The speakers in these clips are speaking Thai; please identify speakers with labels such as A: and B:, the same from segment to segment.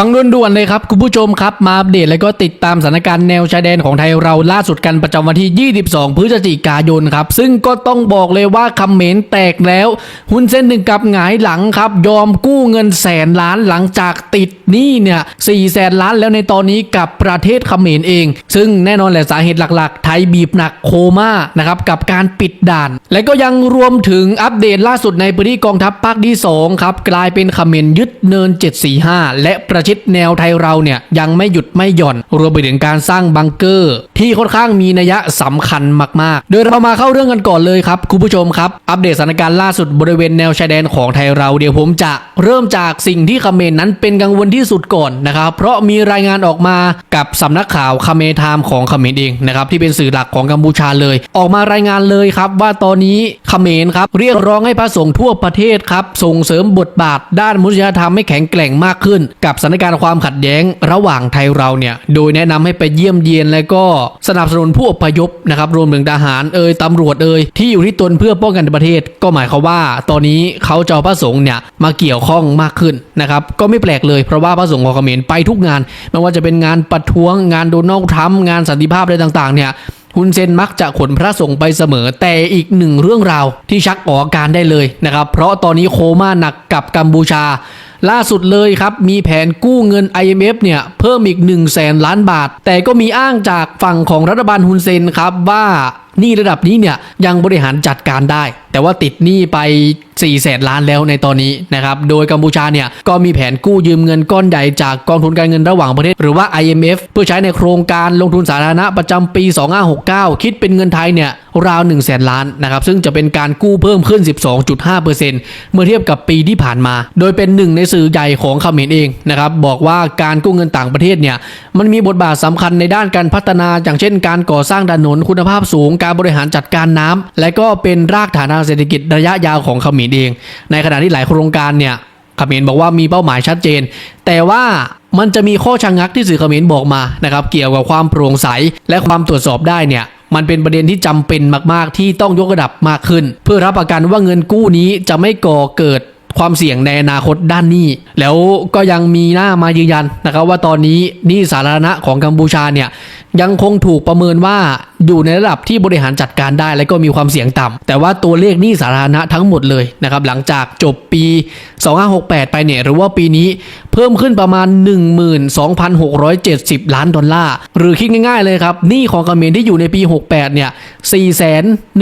A: ฟังด่วนๆเลยครับ คุณผู้ชมครับ มาอัปเดตและก็ติดตามสถานการณ์แนวชายแดนของไทยเราล่าสุดกันประจำวันที่ 22 พฤศจิกายนครับ ซึ่งก็ต้องบอกเลยว่าคำเหมนแตกแล้วหุ้นเส้นหนึ่งกับหงายหลังครับ ยอมกู้เงินแสนล้านหลังจากติดหนี้เนี่ยสี่แสนล้านแล้วในตอนนี้กับประเทศเขมรเอง ซึ่งแน่นอนแหละสาเหตุหลักๆ ไทยบีบหนักโคม่านะครับกับการปิดด่าน และก็ยังรวมถึงอัปเดตล่าสุดในพื้นที่กองทัพภาคที่2ครับกลายเป็นเขมรยึดเนิน 745 และประชิดแนวไทยเราเนี่ยยังไม่หยุดไม่หย่อนรวมไปถึงการสร้างบังเกอร์ ที่ค่อนข้างมีนัยสำคัญมากๆ โดยเรามาเข้าเรื่องกันก่อนเลยครับคุณผู้ชมครับ อัปเดตสถานการณ์ล่าสุดบริเวณแนวชายแดนของไทยเราเดี๋ยวผมจะเริ่มจากสิ่งที่เขมรนั้นเป็นกังวลที่สุดก่อนนะครับ เพราะมีรายงานออกมากับสำนักข่าวคาเมไทม์ของเขมรเองนะครับที่เป็นสื่อหลักของกัมพูชาเลย ออกมารายงานเลยครับว่าตอนนี้เขมรครับเรียกร้องให้พระสงฆ์ทั่วประเทศครับส่งเสริมบทบาทด้านมนุษยธรรมให้แข็งแกร่งมากขึ้น กับสถานการณ์ความขัดแย้งระหว่างไทยเราเนี่ยโดยแนะนำให้ไปเยี่ยมเยียนและก็สนับสนุนผู้อพยพนะครับรวมถึงทหารเอ่ยตำรวจเอ่ยที่อยู่ที่ตนเพื่อป้องกันประเทศ ก็หมายความว่า ตอนนี้เขาจะเอาพระสงฆ์เนี่ยมาเกี่ยวข้องมากขึ้นนะครับก็ไม่แปลกเลยเพราะว่าพระสงฆ์ของเขมรไปทุกงานไม่ว่าจะเป็นงานประท้วงงานโดนัลด์ทรัมป์งานสันติภาพอะไรต่างๆเนี่ยฮุนเซนมักจะขนพระสงฆ์ไปเสมอแต่อีกหนึ่งเรื่องราวที่ชักออกอาการได้เลยนะครับ เพราะตอนนี้โคม่าหนักกับกัมพูชา ล่าสุดเลยครับ มีแผนกู้เงิน IMF เนี่ย เพิ่มอีก 1 0 0 0 0แสนล้านบาท แต่ก็มีอ้างจากฝั่งของรัฐบาลฮุนเซนครับว่า หนี่ระดับนี้เนี่ยยังบริหารจัดการได้ แต่ว่าติดหนี้ไป4แสนล้านแล้วในตอนนี้นะครับ โดยกัมพูชาเนี่ยก็มีแผนกู้ยืมเงินก้อนใหญ่จากกองทุนการเงินระหว่างประเทศ หรือว่า IMF เพื่อใช้ในโครงการลงทุนสาธารณะประจำปี 2569 คิดเป็นเงินไทยเนี่ยราว1 0 0 0 0แสนล้านนะครับ ซึ่งจะเป็นการกู้เพิ่มขึ้น 12.5%เมื่อเทียบกับปีที่ผ่านมา โดยเป็นหนึ่งในสื่อใหญ่ของเขมรเองนะครับบอกว่าการกู้เงินต่างประเทศเนี่ยมันมีบทบาทสำคัญในด้านการพัฒนา อย่างเช่น การก่อสร้างถนนคุณภาพสูงการบริหารจัดการน้ำและก็เป็นรากฐานทางเศรษฐกิจระยะยาวของเขมรเอง ในขณะที่หลายโครงการเนี่ยเขมรบอกว่ามีเป้าหมายชัดเจน แต่ว่ามันจะมีข้อชะงงักที่สื่อเขมรบอกมานะครับเกี่ยวกับความโปร่งใสและความตรวจสอบได้เนี่ยมันเป็นประเด็นที่จำเป็นมาก ๆ ที่ต้องยกระดับมากขึ้น เพื่อรับประกันว่าเงินกู้นี้จะไม่ก่อเกิดความเสี่ยงในอนาคตด้านนี้ แล้วก็ยังมีหน้ามายืนยันนะครับว่าตอนนี้หนี้สาธารณะของกัมพูชาเนี่ย ยังคงถูกประเมินว่าอยู่ในระดับที่บริหารจัดการได้และก็มีความเสี่ยงต่ำแต่ว่าตัวเลขหนี้สาธารณะทั้งหมดเลยนะครับหลังจากจบปี 2568 ไปเนี่ยหรือว่าปีนี้เพิ่มขึ้นประมาณ 12,670 ล้านดอลลาร์หรือคิดง่ายๆเลยครับหนี้ของเขมรที่อยู่ในปี 68 เนี่ย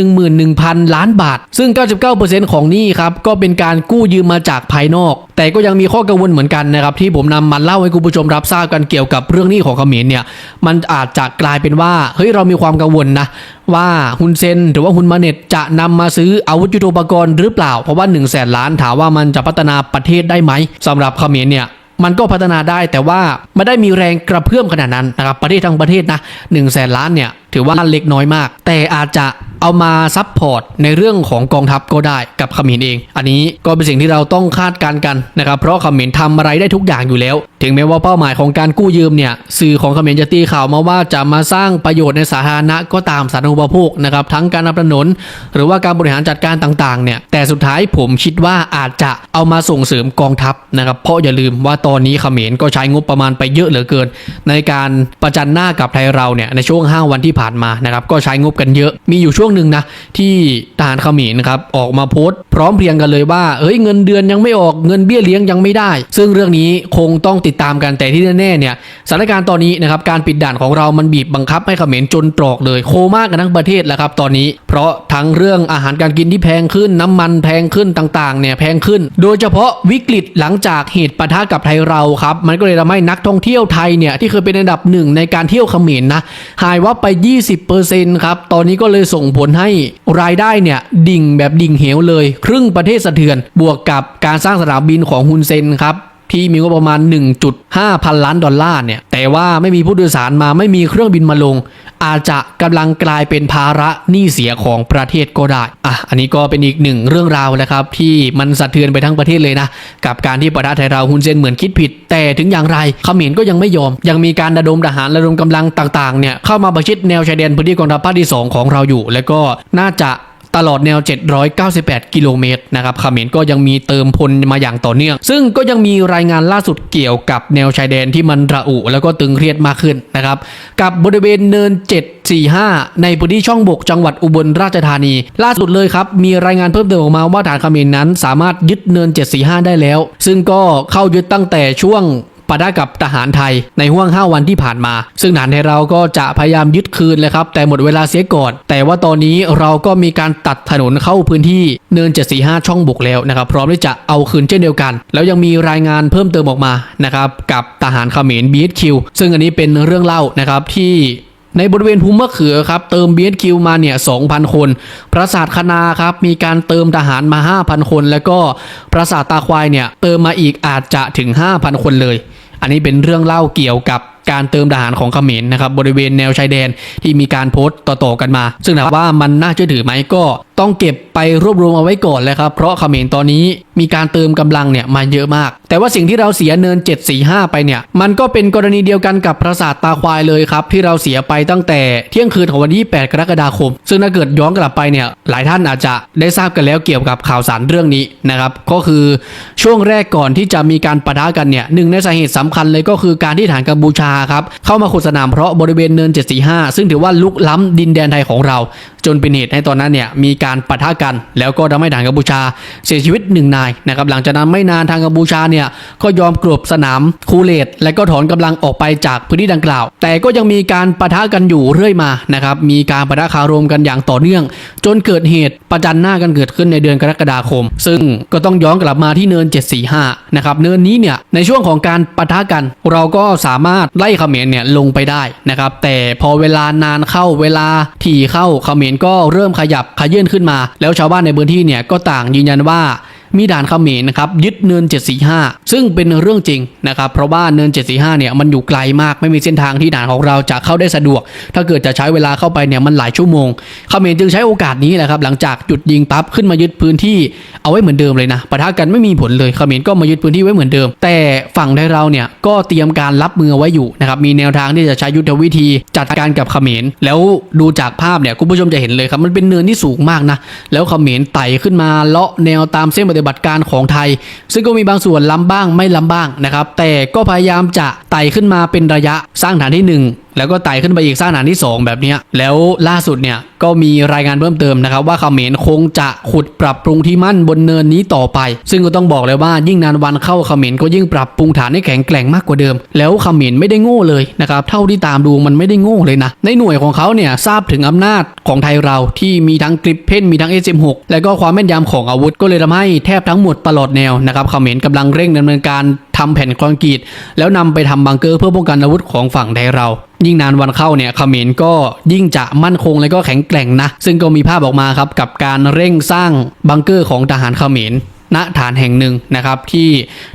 A: 411,000 ล้านบาท ซึ่ง 99%ของหนี้ครับก็เป็นการกู้ยืมมาจากภายนอกแต่ก็ยังมีข้อกังวลเหมือนกันนะครับที่ผมนำมาเล่าให้คุณผู้ชมรับทราบกันเกี่ยวกับเรื่องนี้ของเขมรเนี่ยมันอาจจะกลายเป็นว่าเฮ้ยเรามีความกังวลนะว่าฮุนเซนหรือว่าฮุนมาเน็ตจะนำมาซื้ออาวุธยุทโธปกรณ์หรือเปล่า เพราะว่า1นึ่งแสนล้านถามว่ามันจะพัฒนาประเทศได้ไหมสำหรับเขมรเนี่ยมันก็พัฒนาได้แต่ว่าไม่ได้มีแรงกระเพื่อมขนาดนั้นนะครับประเทศทั้งประเทศนะ1นึ่งแสนล้านเนี่ยถือว่าเล็กน้อยมาก แต่อาจจะ เอามาซับพอร์ตในเรื่องของกองทัพก็ได้กับเขมรเอง อันนี้ก็เป็นสิ่งที่เราต้องคาดการณ์กันนะครับ เพราะเขมรทำอะไรได้ทุกอย่างอยู่แล้ว ถึงแม้ว่าเป้าหมายของการกู้ยืมเนี่ยสื่อของเขมรจะตีข่าวมาว่าจะมาสร้างประโยชน์ในสาธารณะก็ตามสาธารณูปโภคนะครับทั้งการนำถนน หรือว่าการบริหารจัดการต่างๆเนี่ยแต่สุดท้ายผมคิดว่าอาจจะเอามาส่งเสริมกองทัพนะครับเพราะอย่าลืมว่าตอนนี้เขมรก็ใช้งบประมาณไปเยอะเหลือเกิน ในการประจันหน้ากับไทยเราเนี่ยในช่วง 5 วันที่ผ่านมานะครับก็ใช้งบกันเยอะ มีอยู่ช่วงหนึ่งนะที่ทหารเขมรนะครับออกมาโพสต์พร้อมเพรียงกันเลยว่าเฮ้ยเงินเดือนยังไม่ออกเงินเบี้ยเลี้ยงยังไม่ได้ ซึ่งเรื่องนี้คงต้องติดตามกันแต่ที่แน่ๆเนี่ยสถานการณ์ตอนนี้นะครับการปิดด่านของเรามันบีบบังคับให้เขมรจนตรอกเลยโคม่ากันทั้งประเทศแล้วครับตอนนี้ เพราะทั้งเรื่องอาหารการกินที่แพงขึ้นน้ำมันแพงขึ้นต่างๆเนี่ยแพงขึ้น โดยเฉพาะวิกฤตหลังจากเหตุปะทะกับไทยเราครับมันก็เลยทำให้นักท่องเที่ยวไทยเนี่ยที่เคยเป็นอันดับหนึ่งในการเที่ยวเขมรนะหายวับไป 20%ครับตอนนี้ก็เลยส่งผลให้รายได้เนี่ยดิ่งแบบดิ่งเหวเลย ครึ่งประเทศสะเทือนบวกกับการสร้างสนามบินของฮุนเซนครับ ที่มีงบประมาณ 1.5 พันล้านดอลลาร์เนี่ยแต่ว่าไม่มีผู้โดยสารมาไม่มีเครื่องบินมาลง อาจจะกำลังกลายเป็นภาระหนี้เสียของประเทศก็ได้อะอันนี้ก็เป็นอีกหนึ่งเรื่องราวนะครับที่มันสะเทือนไปทั้งประเทศเลยนะกับการที่ประเทศไทยเราฮุนเซนเหมือนคิดผิด แต่ถึงอย่างไรเขมรก็ยังไม่ยอม ยังมีการระดมทหารระดมกำลังต่างๆเนี่ยเข้ามาประชิดแนวชายแดนพื้นที่กองทัพภาคที่ 2 ของเราอยู่ แล้วก็น่าจะ ตลอดแนว 798 กิโลเมตรนะครับเขมรก็ยังมีเติมพลมาอย่างต่อเนื่อง ซึ่งก็ยังมีรายงานล่าสุดเกี่ยวกับแนวชายแดนที่มันระอุแล้วก็ตึงเครียดมากขึ้นนะครับ กับบริเวณเนิน 745 ในพื้นที่ช่องบกจังหวัดอุบลราชธานี ล่าสุดเลยครับ มีรายงานเพิ่มเติมออกมาว่าฐานเขมรนั้น สามารถยึดเนิน 745 ได้แล้ว ซึ่งก็เข้ายึดตั้งแต่ช่วง ปะทะกับทหารไทยในห่วง 5 วันที่ผ่านมา ซึ่งทหารไทยเราก็จะพยายามยึดคืนเลยครับ แต่หมดเวลาเสียก่อน แต่ว่าตอนนี้เราก็มีการตัดถนนเข้าพื้นที่เนิน 745 ช่องบุกแล้วนะครับ พร้อมที่จะเอาคืนเช่นเดียวกัน แล้วยังมีรายงานเพิ่มเติมออกมานะครับกับทหารเขมร BHQ ซึ่งอันนี้เป็นเรื่องเล่านะครับที่ ในบริเวณภูมิมะเขือครับเติม BSQ มาเนี่ย 2,000 คน ปราสาทคณาครับมีการเติมทหารมา 5,000 คน แล้วก็ปราสาทตาควายเนี่ยเติมมาอีกอาจจะถึง 5,000 คนเลย อันนี้เป็นเรื่องเล่าเกี่ยวกับ การเติมทหารของเขมรนะครับบริเวณแนวชายแดนที่มีการโพสต์ต่อๆกันมา ซึ่งถามว่ามันน่าเชื่อถือไหมก็ต้องเก็บไปรวบรวมเอาไว้ก่อนเลยครับเพราะเขมรตอนนี้มีการเติมกำลังเนี่ยมาเยอะมาก แต่ว่าสิ่งที่เราเสียเนิน 745 ไปเนี่ย มันก็เป็นกรณีเดียวกันกับปราสาทตาควายเลยครับ ที่เราเสียไปตั้งแต่เที่ยงคืนของวันที่ 8 กรกฎาคม ซึ่งถ้าเกิดย้อนกลับไปเนี่ยหลายท่านอาจจะได้ทราบกันแล้วเกี่ยวกับข่าวสารเรื่องนี้นะครับก็คือช่วงแรกก่อนที่จะมีการปะทะกันเนี่ยหนึ่งในสาเหตุสำคัญเลยก็คือการที่ฐานกัมพูชาครับเข้ามาขุดสนามเพราะบริเวณเนิน 745 ซึ่งถือว่าลุกล้ำดินแดนไทยของเรา จนเป็นเหตุให้ตอนนั้นเนี่ยมีการปะทะกัน แล้วก็ทำให้ทางกัมพูชาเสียชีวิตหนึ่งนายนะครับหลังจากนั้นไม่นานทางกัมพูชาเนี่ยก็ยอมกลบสนามคูเลตและก็ถอนกำลังออกไปจากพื้นที่ดังกล่าว แต่ก็ยังมีการปะทะกันอยู่เรื่อยมานะครับมีการปะทะคารมกันอย่างต่อเนื่อง จนเกิดเหตุประจันหน้ากันเกิดขึ้นในเดือนกรกฎาคม ซึ่งก็ต้องย้อนกลับมาที่เนิน 745นะครับเนินนี้เนี่ยในช่วงของการปะทะกัน เราก็สามารถไล่เขมรเนี่ยลงไปได้นะครับแต่พอเวลานานเข้าเวลาถี่เข้าเขมรก็เริ่มขยับขยื่นขึ้นมา แล้วชาวบ้านในพื้นที่เนี่ยก็ต่างยืนยันว่า มีด่านเขมรนะครับยึดเนิน 745 ซึ่งเป็นเรื่องจริงนะครับเพราะว่าเนิน 745 เนี่ยมันอยู่ไกลมากไม่มีเส้นทางที่ด่านของเราจะเข้าได้สะดวก ถ้าเกิดจะใช้เวลาเข้าไปเนี่ยมันหลายชั่วโมงเขมรจึงใช้โอกาสนี้แหละครับหลังจากหยุดยิงปั๊บขึ้นมายึดพื้นที่เอาไว้เหมือนเดิมเลยนะปะทะกันไม่มีผลเลยเขมรก็มายึดพื้นที่ไว้เหมือนเดิม แต่ฝั่งไทยเราเนี่ยก็เตรียมการรับมือไว้อยู่นะครับมีแนวทางที่จะใช้ยุทธวิธีจัดการกับเขมรแล้วดูจากภาพเนี่ยคุณผู้ชมจะเห็นเลยครับมันเป็นเนินที่สูงมากนะแล้วเขมรไต่ขึ้นมาเลาะแนวตามเส้นปฏิบัติการของไทย ซึ่งก็มีบางส่วนล้ำบ้างไม่ล้ำบ้างนะครับแต่ก็พยายามจะไต่ขึ้นมาเป็นระยะสร้างฐานที่หนึ่ง แล้วก็ไต่ขึ้นไปอีกสร้างฐานที่ 2 แบบนี้แล้วล่าสุดเนี่ยก็มีรายงานเพิ่มเติมนะครับว่าเขมรคงจะขุดปรับปรุงที่มั่นบนเนินนี้ต่อไป ซึ่งก็ต้องบอกเลยว่ายิ่งนานวันเข้าเขมรก็ยิ่งปรับปรุงฐานให้แข็งแกร่งมากกว่าเดิม แล้วเขมรไม่ได้โง่เลยนะครับเท่าที่ตามดูมันไม่ได้โง่เลยนะ ในหน่วยของเขาเนี่ยทราบถึงอำนาจของไทยเราที่มีทั้งกริปเพนมีทั้ง S16 แล้วก็ความแม่นยำของอาวุธก็เลยทำให้แทบทั้งหมดตลอดแนวนะครับเขมรกำลังเร่งดำเนินการทำแผ่นคอนกรีตแล้วนำไปทำบังเกอร์เพื่อป้องกันอาวุธของฝั่งไทยเรา ยิ่งนานวันเข้าเนี่ยเขมรก็ยิ่งจะมั่นคงและก็แข็งแกร่งนะ ซึ่งก็มีภาพออกมาครับกับการเร่งสร้างบังเกอร์ของทหารเขมรณฐานแห่งหนึ่งนะครับที่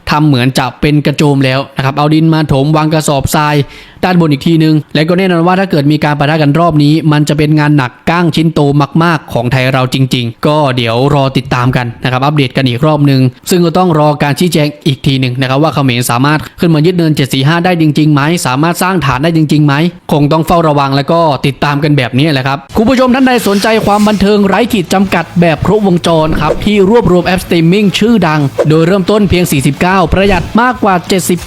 A: ทำเหมือนจะเป็นกระโจมแล้วนะครับเอาดินมาถมวางกระสอบทรายด้านบนอีกทีนึง และก็แน่นอนว่าถ้าเกิดมีการประทะกันรอบนี้ มันจะเป็นงานหนักก้างชิ้นโตมาก ๆ ของไทยเราจริง ๆ ก็เดี๋ยวรอติดตามกันนะครับอัปเดตกันอีกรอบหนึ่งซึ่งก็ต้องรอการชี้แจงอีกทีหนึ่งนะครับว่าเขมรสามารถขึ้นมายึดเนิน 745 ได้จริงๆไหมสามารถสร้างฐานได้จริงๆไหมคงต้องเฝ้าระวังแล้วก็ติดตามกันแบบนี้แหละครับคุณผู้ชมท่านใดสนใจความบันเทิงไร้ขีดจำกัดแบบครบวงจรครับที่รวบรวมแอปสตรีมมิ่งชื่อดัง โดยเริ่มต้นเพียง 49 ประหยัดมากกว่า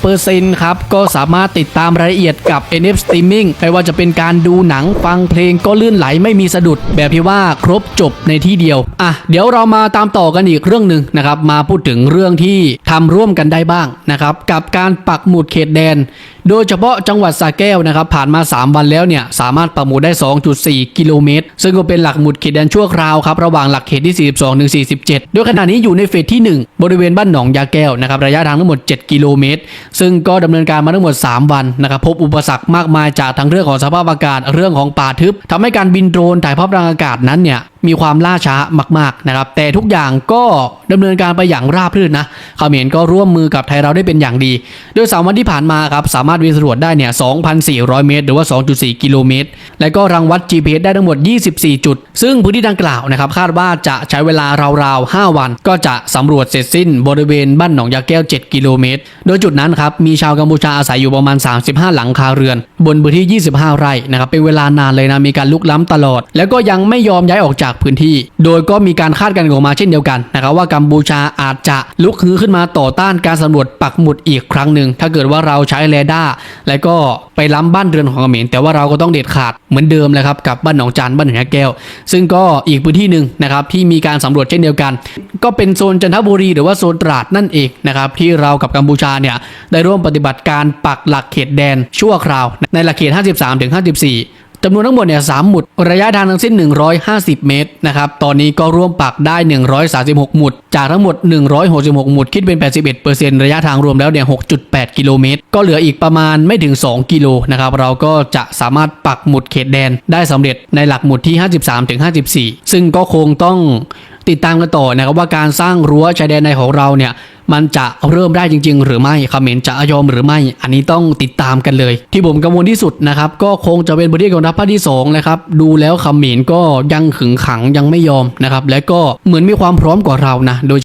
A: 70%ครับก็สามารถติดตามรายละเอียดกับ NF Streaming ไม่ว่าจะเป็นการดูหนังฟังเพลงก็ลื่นไหลไม่มีสะดุด แบบที่ว่าครบจบในที่เดียว อะ เดี๋ยวเรามาตามต่อกันอีกเรื่องหนึ่งนะครับ มาพูดถึงเรื่องที่ทำร่วมกันได้บ้างนะครับ กับการปักหมุดเขตแดนโดยเฉพาะจังหวัดสระแก้วนะครับผ่านมา 3 วันแล้วเนี่ยสามารถปักหมุดได้ 2.4 กิโลเมตร ซึ่งก็เป็นหลักหมุดเขตแดนชั่วคราวครับระหว่างหลักเขตที่ 42ถึง47 โดยขณะนี้อยู่ในเฟสที่ 1 บริเวณบ้านหนองยาแก้วนะครับระยะทางทั้งหมด 7 กิโลเมตร ซึ่งก็ดำเนินการมาทั้งหมด 3 วันนะครับพบอุปสรรคมากมายจากทั้งเรื่องของสภาพอากาศเรื่องของป่าทึบทำให้การบินโดรนถ่ายภาพทางอากาศนั้นเนี่ย มีความล่าช้ามากๆนะครับแต่ทุกอย่างก็ดำเนินการไปอย่างราบรื่นนะเขมรก็ร่วมมือกับไทยเราได้เป็นอย่างดี โดยสามวันที่ผ่านมาครับสามารถวินสำรวจได้เนี่ย2,400 เมตร หรือว่า 2.4 กิโลเมตร และก็รังวัด GPS ได้ทั้งหมด 24 จุด ซึ่งพื้นที่ดังกล่าวนะครับคาดว่าจะใช้เวลาราวๆ 5 วัน ก็จะสำรวจเสร็จสิ้นบริเวณบ้านหนองยาแก้ว 7 กิโลเมตร โดยจุดนั้นครับมีชาวกัมพูชาอาศัยอยู่ประมาณ 35 หลังคาเรือน บนพื้นที่ 25 ไร่นะครับเป็นเวลานานเลยนะมีการลุกล้ำตลอด แล้วก็ยังไม่ยอมย้ายออกจากจากพื้นที่ โดยก็มีการคาดการณ์ออกมาเช่นเดียวกันนะครับว่ากัมพูชาอาจจะลุกฮือขึ้นมาต่อต้านการสำรวจปักหมุดอีกครั้งหนึ่งถ้าเกิดว่าเราใช้เรดาร์และก็ไปล้ำบ้านเรือนของเขมรแต่ว่าเราก็ต้องเด็ดขาดเหมือนเดิมเลยครับกับบ้านหนองจานบ้านหนองยแก้ว ซึ่งก็อีกพื้นที่หนึ่งนะครับที่มีการสำรวจเช่นเดียวกัน ก็เป็นโซนจันทบุรีหรือว่าโซนตราดนั่นเองนะครับที่เรากับกัมพูชาเนี่ยได้ร่วมปฏิบัติการปักหลักเขตแดนชั่วคราว ในหลักเขต 53ถึง54 จำนวนทั้งหมดเนี่ยสามหมุด ระยะทางทั้งสิ้น 150 เมตรนะครับ ตอนนี้ก็ร่วมปักได้ 136 หมุด จากทั้งหมด 166 หมุด คิดเป็น 81%ระยะทางรวมแล้วเนี่ย 6.8 กิโลเมตร ก็เหลืออีกประมาณไม่ถึง 2 กิโลนะครับ เราก็จะสามารถปักหมุดเขตแดนได้สำเร็จในหลักหมุดที่ 53ถึง54 ซึ่งก็คงต้องติดตามกันต่อนะครับว่าการสร้างรั้วชายแดนในของเราเนี่ยมันจะเริ่มได้จริง ๆ หรือไม่เขมรจะยอมหรือไม่ อันนี้ต้องติดตามกันเลย ที่ผมกังวลที่สุดนะครับก็คงจะเป็นบริกองทัพภาคที่2นะครับดูแล้วเขมรก็ยังขึงขังยังไม่ยอมนะครับและก็เหมือนมีความพร้อมกว่าเรานะโดย